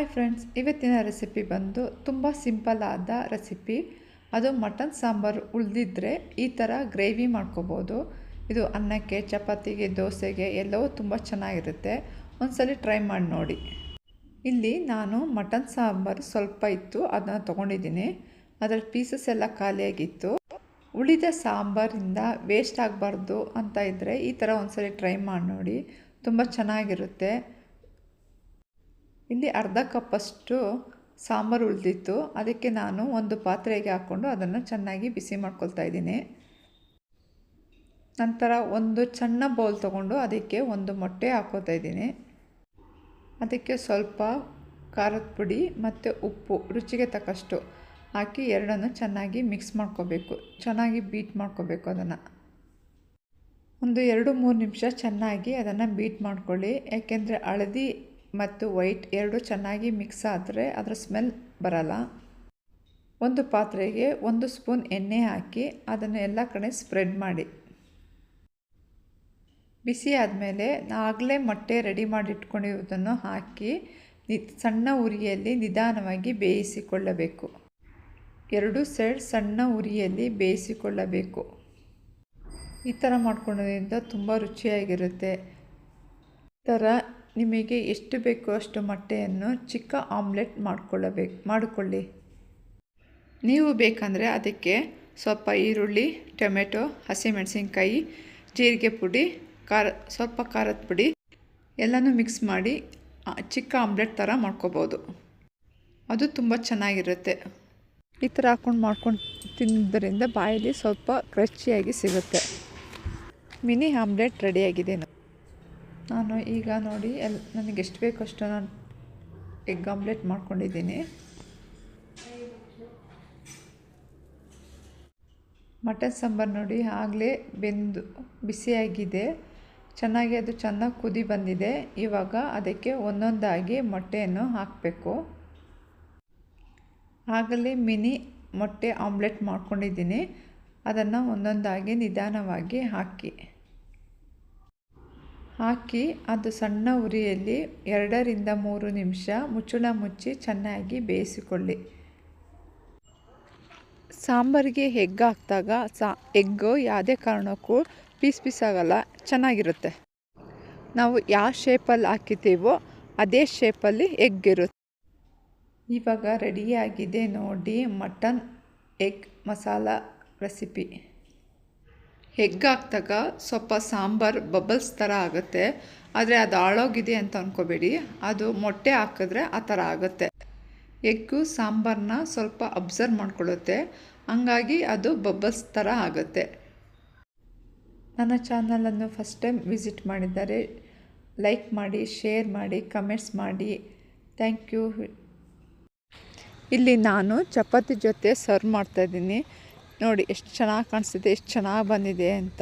Hi friends, ಇವತ್ತಿನ recipe ಬಂದು ತುಂಬ ಸಿಂಪಲ್ ಆದ ರೆಸಿಪಿ. ಅದು ಮಟನ್ ಸಾಂಬಾರು ಉಳಿದಿದ್ರೆ ಈ ಥರ ಗ್ರೇವಿ ಮಾಡ್ಕೋಬೋದು. ಇದು ಅನ್ನಕ್ಕೆ, ಚಪಾತಿಗೆ, ದೋಸೆಗೆ ಎಲ್ಲವೂ ತುಂಬ ಚೆನ್ನಾಗಿರುತ್ತೆ. ಒಂದ್ಸಲಿ ಟ್ರೈ ಮಾಡಿ ನೋಡಿ. ಇಲ್ಲಿ ನಾನು ಮಟನ್ ಸಾಂಬಾರು ಸ್ವಲ್ಪ ಇತ್ತು, ಅದನ್ನು ತೊಗೊಂಡಿದ್ದೀನಿ. ಅದರ ಪೀಸಸ್ ಎಲ್ಲ ಖಾಲಿಯಾಗಿತ್ತು. ಉಳಿದ ಸಾಂಬಾರಿಂದ ವೇಸ್ಟ್ ಆಗಬಾರ್ದು ಅಂತ ಇದ್ದರೆ ಈ ಥರ ಒಂದ್ಸಲಿ ಟ್ರೈ ಮಾಡಿ ನೋಡಿ. ತುಂಬ ಚೆನ್ನಾಗಿರುತ್ತೆ. ಇಲ್ಲಿ ಅರ್ಧ ಕಪ್ಪಷ್ಟು ಸಾಂಬಾರು ಉಳಿದಿತ್ತು. ಅದಕ್ಕೆ ನಾನು ಒಂದು ಪಾತ್ರೆಗೆ ಹಾಕ್ಕೊಂಡು ಅದನ್ನು ಚೆನ್ನಾಗಿ ಬಿಸಿ ಮಾಡ್ಕೊಳ್ತಾ ಇದ್ದೀನಿ. ನಂತರ ಒಂದು ಸಣ್ಣ ಬೌಲ್ ತೊಗೊಂಡು ಅದಕ್ಕೆ ಒಂದು ಮೊಟ್ಟೆ ಹಾಕೋತಾ ಇದ್ದೀನಿ. ಅದಕ್ಕೆ ಸ್ವಲ್ಪ ಖಾರದ ಪುಡಿ ಮತ್ತು ಉಪ್ಪು ರುಚಿಗೆ ತಕ್ಕಷ್ಟು ಹಾಕಿ ಎರಡನ್ನು ಚೆನ್ನಾಗಿ ಮಿಕ್ಸ್ ಮಾಡ್ಕೋಬೇಕು. ಚೆನ್ನಾಗಿ ಬೀಟ್ ಮಾಡ್ಕೋಬೇಕು ಅದನ್ನು. ಒಂದು ಎರಡು ಮೂರು ನಿಮಿಷ ಚೆನ್ನಾಗಿ ಅದನ್ನು ಬೀಟ್ ಮಾಡ್ಕೊಳ್ಳಿ. ಯಾಕೆಂದರೆ ಹಳದಿ ಮತ್ತು ವೈಟ್ ಎರಡು ಚೆನ್ನಾಗಿ ಮಿಕ್ಸ್ ಆದರೆ ಅದರ ಸ್ಮೆಲ್ ಬರಲ್ಲ. ಒಂದು ಪಾತ್ರೆಗೆ ಒಂದು ಸ್ಪೂನ್ ಎಣ್ಣೆ ಹಾಕಿ ಅದನ್ನು ಎಲ್ಲ ಕಡೆ ಸ್ಪ್ರೆಡ್ ಮಾಡಿ. ಬಿಸಿ ಆದಮೇಲೆ ಆಗಲೇ ಮೊಟ್ಟೆ ರೆಡಿ ಮಾಡಿಟ್ಕೊಂಡಿರುವುದನ್ನು ಹಾಕಿ ಸಣ್ಣ ಉರಿಯಲ್ಲಿ ನಿಧಾನವಾಗಿ ಬೇಯಿಸಿಕೊಳ್ಳಬೇಕು. ಎರಡು ಸೈಡ್ ಸಣ್ಣ ಉರಿಯಲ್ಲಿ ಬೇಯಿಸಿಕೊಳ್ಳಬೇಕು. ಈ ಥರ ಮಾಡ್ಕೊಳ್ಳೋದ್ರಿಂದ ತುಂಬ ರುಚಿಯಾಗಿರುತ್ತೆ. ಈ ಥರ ನಿಮಗೆ ಎಷ್ಟು ಬೇಕೋ ಅಷ್ಟು ಮೊಟ್ಟೆಯನ್ನು ಚಿಕ್ಕ ಆಮ್ಲೆಟ್ ಮಾಡಿಕೊಳ್ಳಬೇಕು, ಮಾಡಿಕೊಳ್ಳಿ. ನೀವು ಬೇಕಂದರೆ ಅದಕ್ಕೆ ಸ್ವಲ್ಪ ಈರುಳ್ಳಿ, ಟೊಮೆಟೊ, ಹಸಿಮೆಣಸಿನ್ಕಾಯಿ, ಜೀರಿಗೆ ಪುಡಿ, ಖಾರ, ಸ್ವಲ್ಪ ಖಾರದ ಪುಡಿ ಎಲ್ಲನೂ ಮಿಕ್ಸ್ ಮಾಡಿ ಚಿಕ್ಕ ಆಮ್ಲೆಟ್ ಥರ ಮಾಡ್ಕೋಬೋದು. ಅದು ತುಂಬ ಚೆನ್ನಾಗಿರುತ್ತೆ. ಈ ಥರ ಹಾಕ್ಕೊಂಡು ಮಾಡ್ಕೊಂಡು ತಿನ್ನೋದ್ರಿಂದ ಬಾಯಲ್ಲಿ ಸ್ವಲ್ಪ ಕ್ರಚಿಯಾಗಿ ಸಿಗುತ್ತೆ. ಮಿನಿ ಆಮ್ಲೆಟ್ ರೆಡಿಯಾಗಿದೆ ನಾನು ಈಗ ನೋಡಿ ಎಲ್, ನನಗೆ ಎಷ್ಟು ಬೇಕು ಅಷ್ಟು ನಾನು ಎಗ್ ಆಮ್ಲೆಟ್ ಮಾಡ್ಕೊಂಡಿದ್ದೀನಿ. ಮಟನ್ ಸಾಂಬಾರು ನೋಡಿ, ಆಗಲೇ ಬೆಂದು, ಬಿಸಿಯಾಗಿದೆ. ಚೆನ್ನಾಗಿ ಅದು ಚೆನ್ನಾಗಿ ಕುದಿ ಬಂದಿದೆ. ಇವಾಗ ಅದಕ್ಕೆ ಒಂದೊಂದಾಗಿ ಮೊಟ್ಟೆಯನ್ನು ಹಾಕಬೇಕು. ಆಗಲೇ ಮಿನಿ ಮೊಟ್ಟೆ ಆಮ್ಲೆಟ್ ಮಾಡ್ಕೊಂಡಿದ್ದೀನಿ. ಅದನ್ನು ಒಂದೊಂದಾಗಿ ನಿಧಾನವಾಗಿ ಹಾಕಿ. ಹಾಕಿ ಅದು ಸಣ್ಣ ಉರಿಯಲ್ಲಿ ಎರಡರಿಂದ ಮೂರು ನಿಮಿಷ ಮುಚ್ಚಳ ಮುಚ್ಚಿ ಚೆನ್ನಾಗಿ ಬೇಯಿಸಿಕೊಳ್ಳಿ. ಸಾಂಬಾರಿಗೆ ಎಗ್ ಹಾಕಿದಾಗ ಸಾ, ಎಗ್ಗು ಯಾವುದೇ ಕಾರಣಕ್ಕೂ ಪೀಸ್ ಪೀಸ್ ಆಗಲ್ಲ, ಚೆನ್ನಾಗಿರುತ್ತೆ. ನಾವು ಯಾವ ಶೇಪಲ್ಲಿ ಹಾಕಿದ್ದೀವೋ ಅದೇ ಶೇಪಲ್ಲಿ ಎಗ್ ಇರುತ್ತೆ. ಇವಾಗ ರೆಡಿಯಾಗಿದೆ ನೋಡಿ mutton egg masala recipe egg ಹಾಕಿದಾಗ ಸ್ವಲ್ಪ ಸಾಂಬಾರು ಬಬಲ್ಸ್ ಥರ ಆಗುತ್ತೆ. ಆದರೆ ಅದು ಹಾಳೋಗಿದೆ ಅಂತ ಅಂದ್ಕೋಬೇಡಿ ಅದು ಮೊಟ್ಟೆ ಹಾಕಿದ್ರೆ ಆ ಥರ ಆಗುತ್ತೆ. ಎಗ್ಗು ಸಾಂಬಾರನ್ನ ಸ್ವಲ್ಪ ಅಬ್ಸರ್ವ್ ಮಾಡ್ಕೊಳ್ಳುತ್ತೆ. ಹಂಗಾಗಿ ಅದು ಬಬಲ್ಸ್ ಥರ ಆಗುತ್ತೆ. ನನ್ನ ಚಾನಲನ್ನು ಫಸ್ಟ್ ಟೈಮ್ ವಿಸಿಟ್ ಮಾಡಿದ್ದಾರೆ, ಲೈಕ್ ಮಾಡಿ, ಶೇರ್ ಮಾಡಿ, ಕಮೆಂಟ್ಸ್ ಮಾಡಿ. Thank you. ಇಲ್ಲಿ ನಾನು ಚಪಾತಿ ಜೊತೆ ಸರ್ವ್ ಮಾಡ್ತಾಯಿದ್ದೀನಿ ನೋಡಿ ಎಷ್ಟು ಚೆನ್ನಾಗಿ ಕಾಣಿಸ್ತಿದೆ ಎಷ್ಟು ಚೆನ್ನಾಗಿ ಬಂದಿದೆ ಅಂತ.